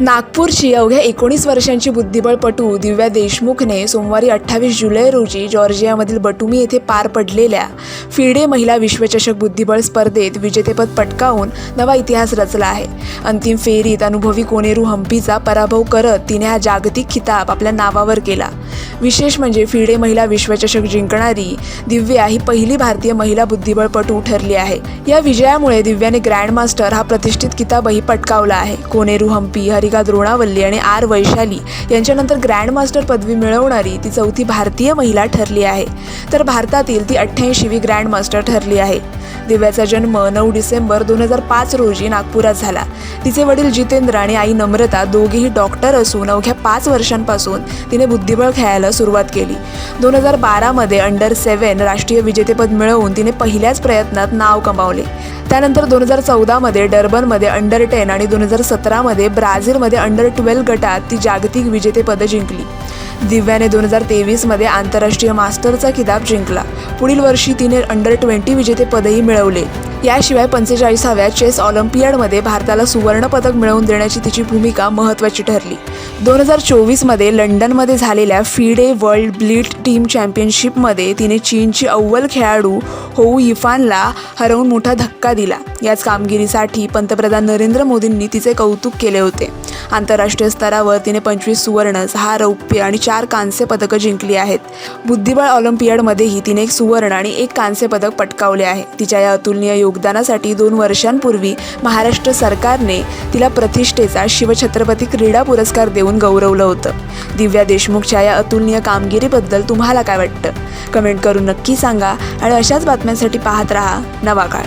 नागपूरची अवघ्या एकोणीस वर्षांची बुद्धिबळपटू दिव्या देशमुखने सोमवारी अठ्ठावीस जुलै रोजी जॉर्जियामधील बटुमी येथे पार पडलेल्या फिडे महिला विश्वचषक बुद्धिबळ स्पर्धेत विजेतेपद पटकावून नवा इतिहास रचला आहे. अंतिम फेरीत अनुभवी कोनेरू हम्पीचा पराभव करत तिने हा जागतिक खिताब आपल्या नावावर केला. विशेष म्हणजे फिडे महिला विश्वचषक जिंकणारी दिव्या ही पहिली भारतीय महिला बुद्धिबळपटू ठरली आहे. या विजयामुळे दिव्याने ग्रँडमास्टर हा प्रतिष्ठित किताबही पटकावला आहे. कोनेरू हम्पी सारिका द्रोणावल्ली आणि आर वैशाली यांच्यानंतर ग्रँडमास्टर पदवी मिळवणारी ती चौथी भारतीय महिला ठरली आहे. तर भारतातील ती अठ्ठ्याऐंशीवी ग्रँडमास्टर ठरली आहे. दिव्याचा जन्म नऊ डिसेंबर दोन हजार पाच रोजी नागपुरात झाला. तिचे वडील जितेंद्र आणि आई नम्रता दोघेही डॉक्टर असून अवघ्या पाच वर्षांपासून तिने बुद्धिबळ खेळायला सुरुवात केली. दोन हजार बारामध्ये अंडर सेव्हन राष्ट्रीय विजेतेपद मिळवून तिने पहिल्याच प्रयत्नात नाव कमावले. त्यानंतर दोन हजार चौदामध्ये डर्बनमध्ये अंडर टेन आणि दोन हजार सतरामध्ये ब्राझीलमध्ये अंडर ट्वेल्व गटात ती जागतिक विजेतेपदं जिंकली. दिव्याने दोन हजार तेवीसमध्ये आंतरराष्ट्रीय मास्टरचा किताब जिंकला. पुढील वर्षी तिने अंडर ट्वेंटी विजेतेपदही मिळवले. याशिवाय पंचेचाळीसाव्या चेस ऑलिम्पियाडमध्ये भारताला सुवर्णपदक मिळवून देण्याची तिची भूमिका महत्त्वाची ठरली. दोन हजार चोवीसमध्ये लंडनमध्ये झालेल्या फिडे वर्ल्ड ब्लिट टीम चॅम्पियनशिपमध्ये तिने चीनची अव्वल खेळाडू होऊ इफानला हरवून मोठा धक्का दिला. याच कामगिरीसाठी पंतप्रधान नरेंद्र मोदींनी तिचे कौतुक केले होते. आंतरराष्ट्रीय स्तरावर तिने पंचवीस सुवर्ण सहा रौप्य आणि चार कांस्य पदकं जिंकली आहेत. बुद्धिबळ ऑलिम्पियाडमध्येही तिने एक सुवर्ण आणि एक कांस्य पदक पटकावले आहे. तिच्या या अतुलनीय योग योगदानासाठी दोन वर्षांपूर्वी महाराष्ट्र सरकारने तिला प्रतिष्ठेचा शिवछत्रपती क्रीडा पुरस्कार देऊन गौरवलं होतं. दिव्या देशमुखच्या या अतुलनीय कामगिरीबद्दल तुम्हाला काय वाटतं? कमेंट करून नक्की सांगा आणि अशाच बातम्यांसाठी पाहत राहा नवा काळ.